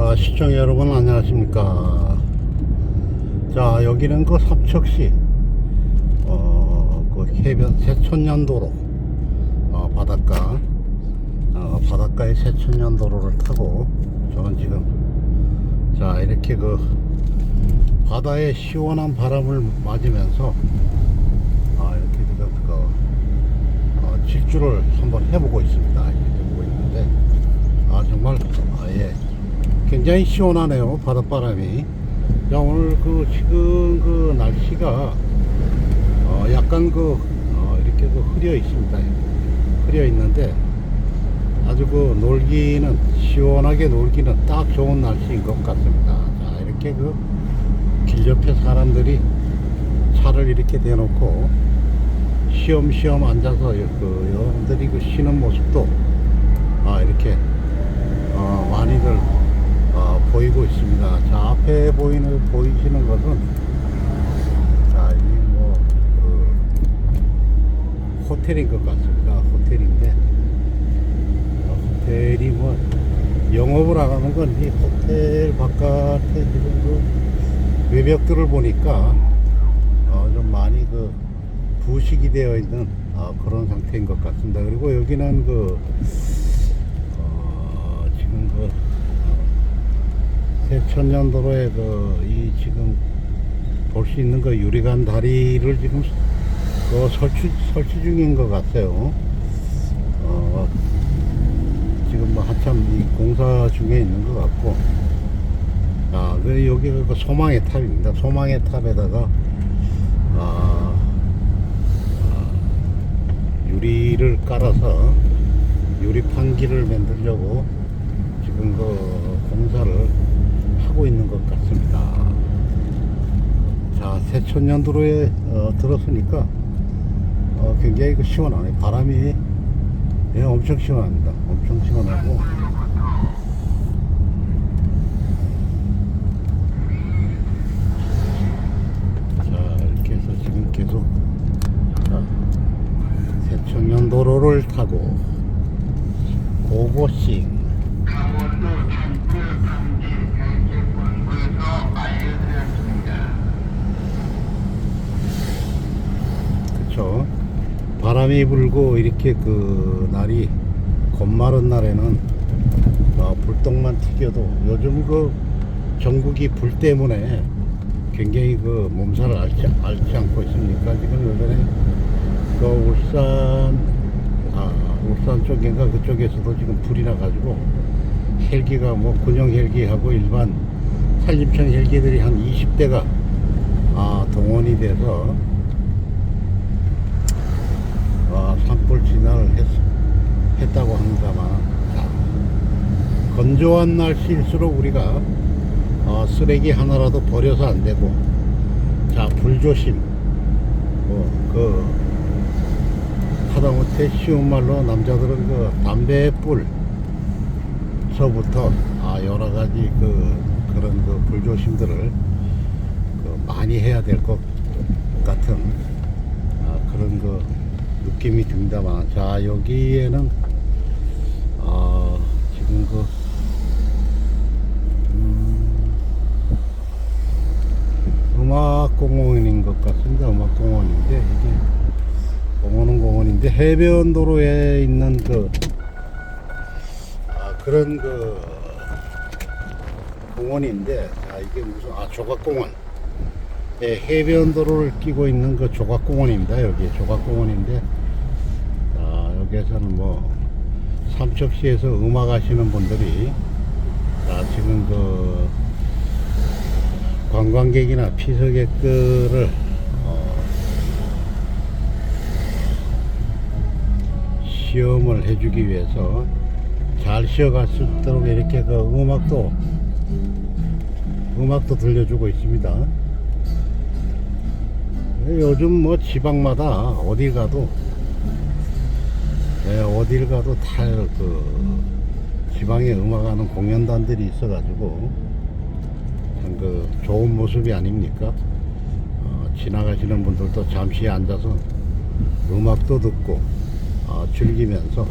아, 시청자 여러분 안녕하십니까? 자 여기는 그 삼척시 어 그 해변 세천년도로 어, 바닷가 어, 바닷가의 세천년도로를 타고 저는 지금 자 이렇게 그 바다의 시원한 바람을 맞으면서 아 이렇게 지금 그 어, 질주를 한번 해보고 있습니다. 해보고 있는데 아 정말 아예 굉장히 시원하네요 바닷바람이. 자 오늘 그 지금 그 날씨가 어 약간 그 어, 이렇게 그 흐려 있습니다. 흐려 있는데 아주 그 놀기는 시원하게 놀기는 딱 좋은 날씨인 것 같습니다. 자 이렇게 그 길 옆에 사람들이 차를 이렇게 대놓고 쉬엄쉬엄 앉아서 그 여러분들이 그 쉬는 모습도 아 이렇게 어, 많이들 어, 보이고 있습니다. 자 앞에 보이는 보이시는 것은 자이뭐 그, 호텔인 것 같습니다. 호텔인데 어, 호텔이 뭐 영업을 안 하는 건 이 호텔 바깥에 지금 그 외벽들을 보니까 어, 좀 많이 그 부식이 되어 있는 어, 그런 상태인 것 같습니다. 그리고 여기는 그 어, 지금 그 어, 세천년도로에 그 이 지금 볼 수 있는 그 유리관 다리를 지금 그 설치 설치 중인 것 같아요. 어, 지금 뭐 한참 이 공사 중에 있는 것 같고, 아, 그 여기가 그 소망의 탑입니다. 소망의 탑에다가 아, 아, 유리를 깔아서 유리 판기를 만들려고 지금 그 공사를 하고 있는 것 같습니다. 자, 세천년도로에 어, 들었으니까 어, 굉장히 그 시원하네. 바람이 예, 엄청 시원합니다. 엄청 시원하고. 자, 이렇게 해서 지금 계속 자, 세천년도로를 타고 고고싱 강원도 창고 탐지 경제본부에서 알려드렸습니다. 그쵸 바람이 불고 이렇게 그 날이 겁마른 날에는 어, 불똥만 튀겨도 요즘 그 전국이 불 때문에 굉장히 그 몸살을 앓지, 앓지 않고 있습니까? 지금 요번에 그 울산 아 울산 쪽인가 그쪽에서도 지금 불이 나가지고 헬기가 뭐 군용 헬기하고 일반 산림청 헬기들이 한 20대가 아 동원이 돼서 어, 산불 진화를 했, 했다고 합니다만 자, 건조한 날씨일수록 우리가 어, 쓰레기 하나라도 버려서 안 되고 자 불조심 어, 그 하다못해 쉬운 말로 남자들은 그 담배불 서부터 아 여러 가지 그 그런 그 불조심들을 그 많이 해야 될 것 같은 아, 그런 그 느낌이 듭니다만 자 여기에는 아 지금 그 음, 악 공원인 것 같습니다 음악 공원인데 이게 공원은 공원인데 해변도로에 있는 그 아, 그런 그 공원인데 자 이게 무슨 아 조각공원 예, 해변도로를 끼고 있는 그 조각공원입니다. 여기 조각공원인데, 아, 여기에서는 뭐, 삼척시에서 음악 하시는 분들이, 아, 지금 그, 관광객이나 피서객들을, 어, 시험을 해주기 위해서 잘 쉬어갈 수 있도록 이렇게 그 음악도, 음악도 들려주고 있습니다. 요즘 뭐 지방마다 어딜 가도 예, 어딜 가도 다그 지방에 음악하는 공연단들이 있어가지고 참 그 좋은 모습이 아닙니까? 어, 지나가시는 분들도 잠시 앉아서 음악도 듣고 어, 즐기면서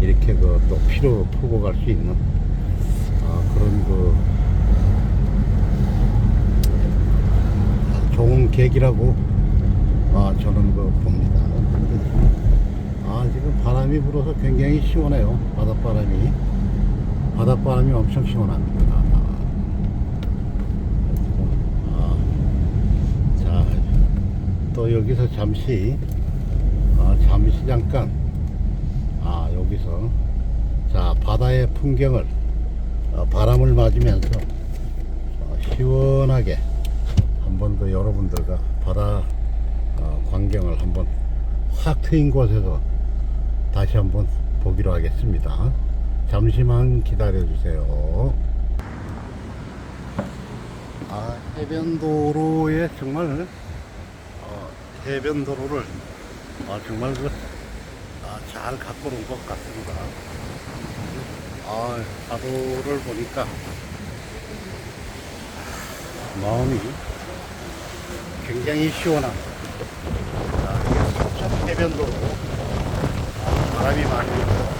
이렇게 그 또 필요로 풀고 갈 수 있는 어, 그런 그 좋은 계기라고 어, 저는 그 봅니다. 아, 지금 바람이 불어서 굉장히 시원해요. 바닷바람이. 바닷바람이 엄청 시원합니다. 아, 자, 또 여기서 잠시, 아, 잠시 잠깐, 아, 여기서, 자, 바다의 풍경을, 어, 바람을 맞으면서, 어, 시원하게 한번 더 여러분들과 바다 어, 광경을 한번 확 트인 곳에서 다시 한번 보기로 하겠습니다. 잠시만 기다려 주세요. 아, 해변도로에 정말 어, 해변도로를 아, 정말 그, 아, 잘 갖고 온 것 같습니다. 아, 파도를 보니까 마음이 굉장히 시원합니다. 서쪽 해변도로 아, 바람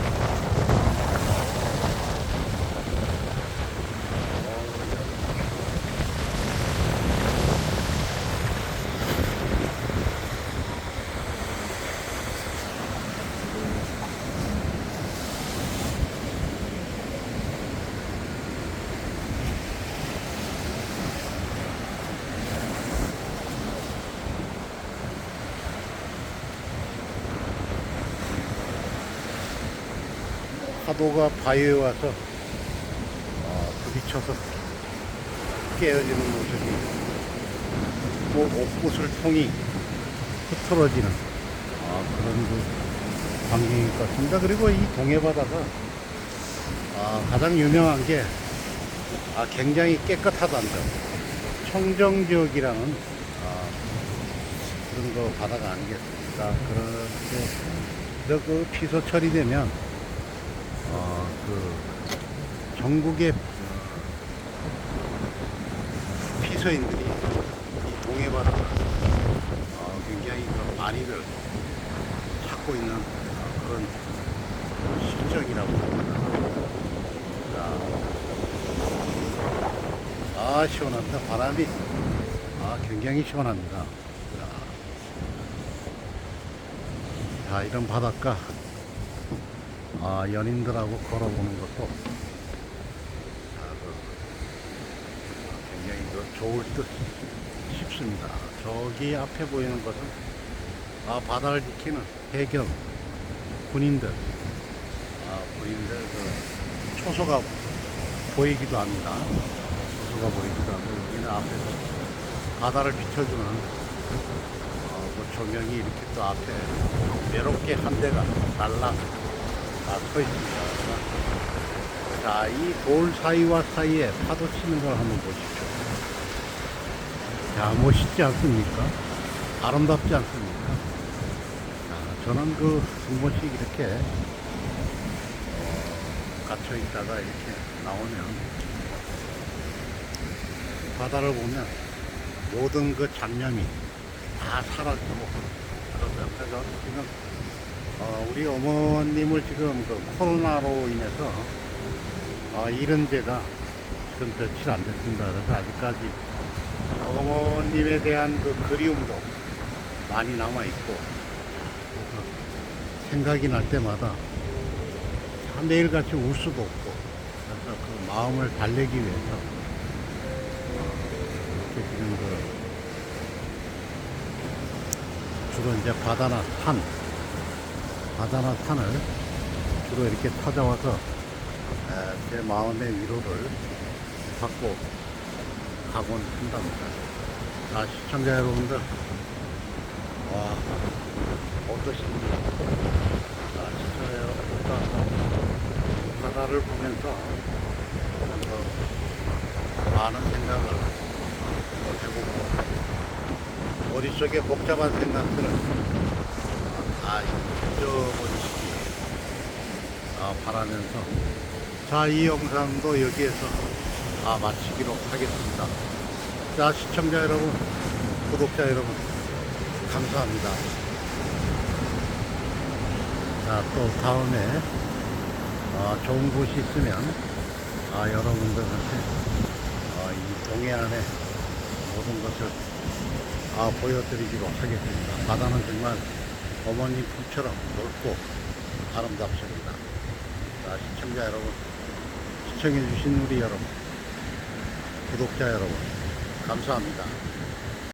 도가 바위에 와서 어, 부딪혀서 깨어지는 모습이 뭐 옥구슬 통이 흐트러지는 아, 그런 그 광경인 것 같습니다. 그리고 이 동해바다가 아, 가장 유명한 게 아, 굉장히 깨끗하다는 점. 청정지역이라는 아, 그런 거 바다가 아니겠습니까? 그렇게 그 피서 처리되면 어, 그 전국의 피서인들이 이 동해바다 어, 굉장히 그 많이들 찾고 있는 어, 그런 실정이라고 합니다. 자, 아 시원합니다. 바람이 아 굉장히 시원합니다. 자, 자 이런 바닷가 아, 연인들하고 걸어보는 것도 아, 그, 굉장히 그 좋을 듯 싶습니다. 저기 앞에 보이는 것은 아, 바다를 지키는 해경 군인들, 아, 군인들 그 초소가 보이기도 합니다. 초소가 보이기도 하고 여기는 앞에서 바다를 비춰주는 어, 그 조명이 이렇게 또 앞에 외롭게 한 대가 날라 아, 서 있습니다. 자, 이 돌 사이와 사이에 파도 치는 걸 한번 보십시오. 자, 멋있지 않습니까? 아름답지 않습니까? 자, 저는 그 한 번씩 이렇게 어, 갇혀 있다가 이렇게 나오면 바다를 보면 모든 그 잡념이 다 사라지고. 그래서 지금 어, 우리 어머님을 지금 그 코로나로 인해서 어, 잃은 지가 지금 며칠 안 됐습니다. 그래서 아직까지 어머님에 대한 그 그리움도 많이 남아있고 생각이 날 때마다 참 매일같이 울 수도 없고 그래서 그 마음을 달래기 위해서 어, 이렇게 지금 그 주로 이제 바다나 산 바다나 산을 주로 이렇게 찾아와서 에, 제 마음의 위로를 받고 가곤 한답니다. 자, 시청자 여러분들, 와, 어떠십니까? 자, 시청자 여러분들, 바다를 보면서 좀 많은 생각을 해보고, 머릿속에 복잡한 생각들을 아, 잊어버리시기 아, 바라면서 자, 이 영상도 여기에서 아, 마치기로 하겠습니다. 자, 시청자 여러분, 구독자 여러분, 감사합니다. 자, 또 다음에 아, 좋은 곳이 있으면 아, 여러분들한테 아, 이 동해안의 모든 것을 아, 아, 보여드리기로 하겠습니다. 바다는 정말 어머님 품처럼 넓고 아름답습니다. 자, 시청자 여러분, 시청해주신 우리 여러분, 구독자 여러분, 감사합니다.